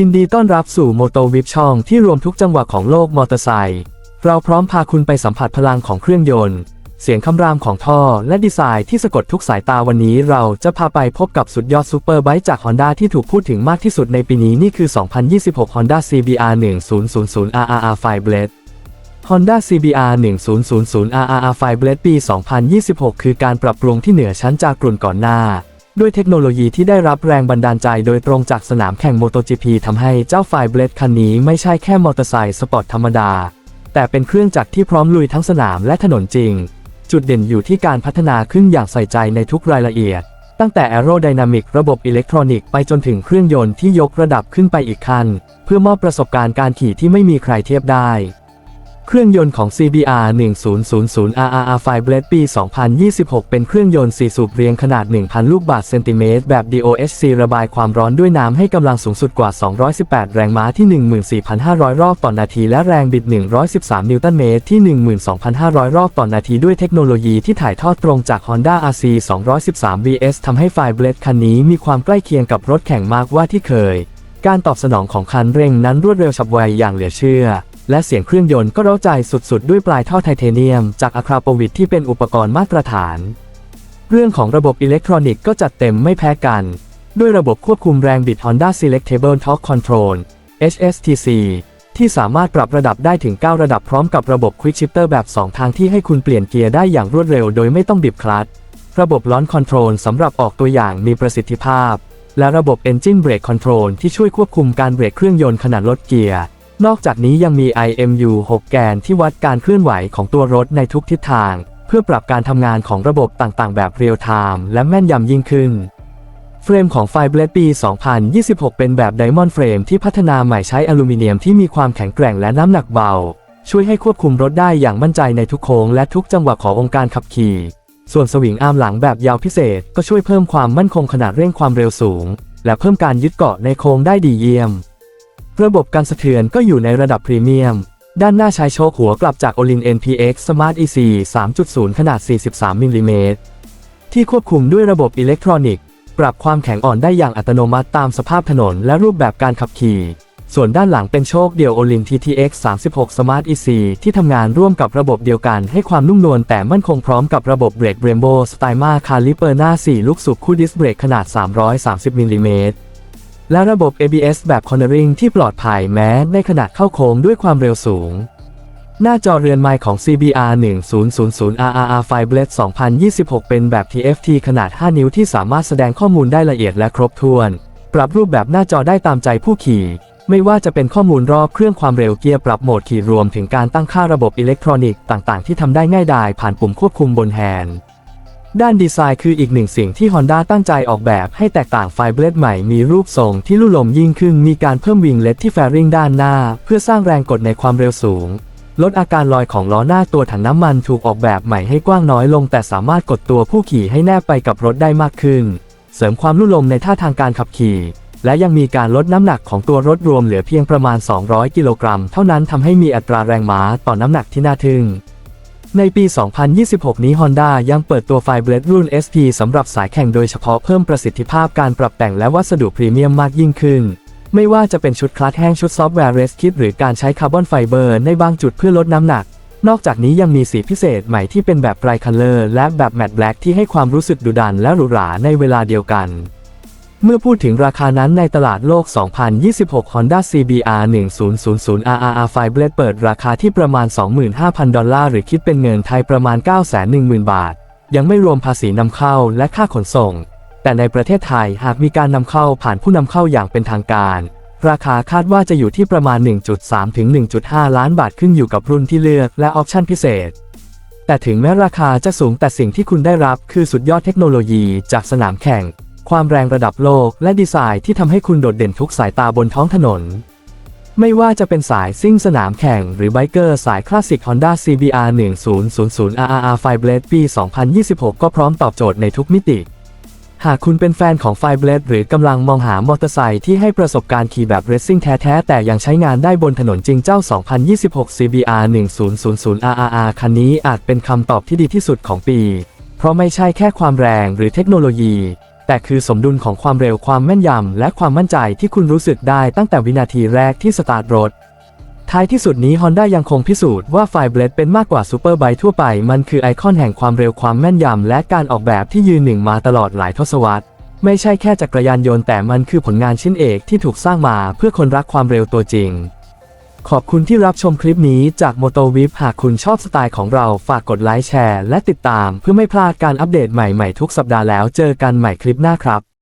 ยินดีต้อนรับสู่โมโตวิปช่องที่รวมทุกจังหวะของโลกมอเตอร์ไซค์ เราพร้อมพาคุณไปสัมผัสพลังของเครื่องยนต์ เสียงคำรามของท่อและดีไซน์ที่สะกดทุกสายตาวันนี้เราจะพาไปพบกับสุดยอดซูเปอร์ไบค์จาก Honda ที่ถูกพูดถึงมากที่สุดในปีนี้นี่คือ 2026 Honda CBR 1000 RRR Fireblade Honda CBR 1000 RRR Fireblade ปี 2026 คือการปรับปรุงที่เหนือชั้นจากรุ่นก่อนหน้า ด้วยเทคโนโลยีที่ได้รับแรงบันดาลใจโดยตรงจากสนามแข่ง MotoGP ทำให้เจ้า Fireblade คันนี้ไม่ใช่แค่มอเตอร์ไซค์สปอร์ตธรรมดา แต่เป็นเครื่องจักรที่พร้อมลุยทั้งสนามและถนนจริง จุดเด่นอยู่ที่การพัฒนาขึ้นอย่างใส่ใจในทุกรายละเอียด ตั้งแต่ Aerodynamic ระบบอิเล็กทรอนิกส์ไปจนถึงเครื่องยนต์ที่ยกระดับขึ้นไปอีกขั้นเพื่อมอบประสบการณ์การขี่ที่ไม่มีใครเทียบได้ เครื่องยนต์ของ CBR 1000 RRR Fireblade ปี 2026 เป็นเครื่องยนต์4สูบเรียงขนาด 1,000 ลูกบาศก์เซนติเมตรแบบ DOHC ระบายความร้อนด้วยน้ำให้กำลังสูงสุดกว่า 218 แรงม้าที่ 14,500 รอบต่อนาที และแรงบิด 113 นิวตันเมตรที่ 12,500 รอบต่อนาที ด้วยเทคโนโลยีที่ถ่ายทอดตรงจาก Honda RC 213 VS ทำให้ Fireblade คันนี้มีความใกล้เคียงกับรถแข่งมากว่าที่เคย การตอบสนองของคันเร่งนั้นรวดเร็วฉับไวอย่างเหลือเชื่อ และเสียงเครื่องยนต์ก็เร้าใจสุดๆ ด้วยปลายท่อไทเทเนียม จากอะคราโปวิดที่เป็นอุปกรณ์มาตรฐาน เรื่องของระบบอิเล็กทรอนิกส์ก็จัดเต็มไม่แพ้กัน ด้วยระบบควบคุมแรงบิด Honda Selectable Torque Control HSTC ที่สามารถปรับระดับได้ถึง 9 ระดับพร้อมกับระบบ Quick Shifter แบบ 2 ทางที่ให้คุณเปลี่ยนเกียร์ได้อย่างรวดเร็วโดยไม่ต้องบีบคลัตช์ระบบ Launch Control สำหรับออกตัวอย่างมีประสิทธิภาพ และระบบ Engine Brake Control ที่ช่วยควบคุมการเบรกเครื่องยนต์ขณะลดเกียร์ นอกจากนี้ยังมี IMU 6 แกนที่วัดการเคลื่อนไหวของตัวรถในทุกทิศทาง เพื่อปรับการทำงานของระบบต่างๆ แบบเรียลไทม์และแม่นยำยิ่งขึ้น เฟรมของ Fireblade ปี 2026 เป็นแบบ Diamond Frame ที่พัฒนาใหม่ใช้อลูมิเนียมที่มีความแข็งแกร่งและน้ำหนักเบา ช่วยให้ควบคุมรถได้อย่างมั่นใจในทุกโค้งและทุกจังหวะขององค์การขับขี่ ส่วนสวิงอาร์มหลังแบบยาวพิเศษ ก็ช่วยเพิ่มความมั่นคงขนาดเร่งความเร็วสูง และเพิ่มการยึดเกาะในโค้งได้ดีเยี่ยม ระบบการสะเทือนก็อยู่ในระดับพรีเมียม ด้านหน้าใช้โชคหัวกลับจาก Olin NPX Smart EC 3.0 ขนาด 43 มิลลิเมตร ที่ควบคุมด้วยระบบอิเล็กทรอนิกส์ ปรับความแข็งอ่อนได้อย่างอัตโนมัติตามสภาพถนนและรูปแบบการขับขี่ ส่วนด้านหลังเป็นโชคเดี่ยว Olin TTX 36 Smart EC ที่ทำงานร่วมกับระบบเดียวกันให้ความนุ่มนวลแต่มั่นคงพร้อมกับระบบเบรก Brembo Styma Caliper หน้า 4 ลูกสูบคู่ดิสเบรกขนาด 330 มิลลิเมตร และระบบ ABS แบบ Cornering ที่ปลอดภัยแม้ในขณะเข้าโค้งด้วยความเร็วสูง หน้าจอเรือนไมค์ของ CBR 1000 RRR Fireblade 2026 เป็นแบบ TFT ขนาด 5 นิ้วที่สามารถแสดงข้อมูลได้ละเอียดและครบถ้วน ปรับรูปแบบหน้าจอได้ตามใจผู้ขี่ ไม่ว่าจะเป็นข้อมูลรอบเครื่องความเร็วเกียร์ปรับโหมดขี่รวมถึงการตั้งค่าระบบอิเล็กทรอนิกส์ต่างๆ ที่ทำได้ง่ายดายผ่านปุ่มควบคุมบนแฮนด์ ด้านดีไซน์คืออีกหนึ่งสิ่งที่ Honda ตั้งใจออกแบบให้แตกต่างไฟเบรดใหม่มีรูปทรงที่ลู่ลมยิ่งขึ้นมีการเพิ่มวิงเล็ตที่แฟริงด้านหน้า เพื่อสร้างแรงกดในความเร็วสูง ลดอาการลอยของล้อหน้าตัวถังน้ำมันถูกออกแบบใหม่ให้กว้างน้อยลง แต่สามารถกดตัวผู้ขี่ให้แนบไปกับรถได้มากขึ้น เสริมความลู่ลมในท่าทางการขับขี่ และยังมีการลดน้ำหนักของตัวรถรวมเหลือเพียงประมาณ 200 กิโลกรัม เท่านั้นทำให้มีอัตราแรงม้าต่อน้ำหนักที่น่าทึ่ง ในปี 2026 นี้ Honda ยังเปิดตัว Fireblade รุ่น SP สำหรับสายแข่งโดยเฉพาะเพิ่มประสิทธิภาพการปรับแต่งและวัสดุพรีเมียมมากยิ่งขึ้น ไม่ว่าจะเป็นชุดคลัตช์แห้งชุดซอฟต์แวร์เรสคิดหรือการใช้คาร์บอนไฟเบอร์ในบางจุดเพื่อลดน้ำหนัก นอกจากนี้ยังมีสีพิเศษใหม่ที่เป็นแบบไ r รคัลเลอร์และแบบแมตต์แบล็กที่ให้ความรู้สึกดุดันและหรูหราในเวลาเดียวกัน เมื่อพูดถึงราคานั้นในตลาดโลก 2026 Honda CBR 1000 RRR Fireblade เปิดราคาที่ประมาณ 25,000 ดอลลาร์หรือคิดเป็นเงินไทยประมาณ 910,000 บาท ยังไม่รวมภาษีนำเข้าและค่าขนส่ง แต่ในประเทศไทยหากมีการนำเข้าผ่านผู้นำเข้าอย่างเป็นทางการ ราคาคาดว่าจะอยู่ที่ประมาณ 1.3 ถึง 1.5 ล้านบาทขึ้นอยู่กับรุ่นที่เลือกและออปชั่นพิเศษแต่ถึงแม้ราคาจะสูงแต่สิ่งที่คุณได้รับคือสุดยอดเทคโนโลยีจากสนามแข่ง ความแรงระดับโลก และดีไซน์ที่ทำให้คุณโดดเด่นทุกสายตาบนท้องถนน ไม่ว่าจะเป็นสายซิ่งสนามแข่งหรือไบเกอร์สายคลาสสิก Honda CBR 1000 RRR Fireblade ปี 2026 ก็พร้อมตอบโจทย์ในทุกมิติ หากคุณเป็นแฟนของ Fireblade หรือกำลังมองหามอเตอร์ไซค์ที่ให้ประสบการณ์ขี่แบบเรซซิ่งแท้ ๆ แต่ยังใช้งานได้บนถนนจริงเจ้า 2026 CBR 1000 RRR คันนี้อาจเป็นคำตอบที่ดีที่สุดของปี เพราะไม่ใช่แค่ความแรงหรือเทคโนโลยี แต่คือสมดุลของความเร็วความแม่นยำ และความมั่นใจที่คุณรู้สึกได้ตั้งแต่วินาทีแรกที่สตาร์ทรถ ท้ายที่สุดนี้ Honda ยังคงพิสูจน์ว่าไฟเบลดเป็นมากกว่าซูเปอร์ไบทั่วไป มันคือไอคอนแห่งความเร็วความแม่นยำ และการออกแบบที่ยืนหนึ่งมาตลอดหลายทศวรรษ ไม่ใช่แค่จักรยานยนต์แต่มันคือผลงานชิ้นเอกที่ถูกสร้างมาเพื่อคนรักความเร็วตัวจริง ขอบคุณที่รับชมคลิปนี้จาก m o t o v i p หากคุณชอบสไตล์ของเราฝากกดไลค์แชร์และติดตามเพื่อไม่พลาดการอัปเดตใหม่ๆทุกสัปดาห์แล้วเจอกันใหม่คลิปหน้าครับ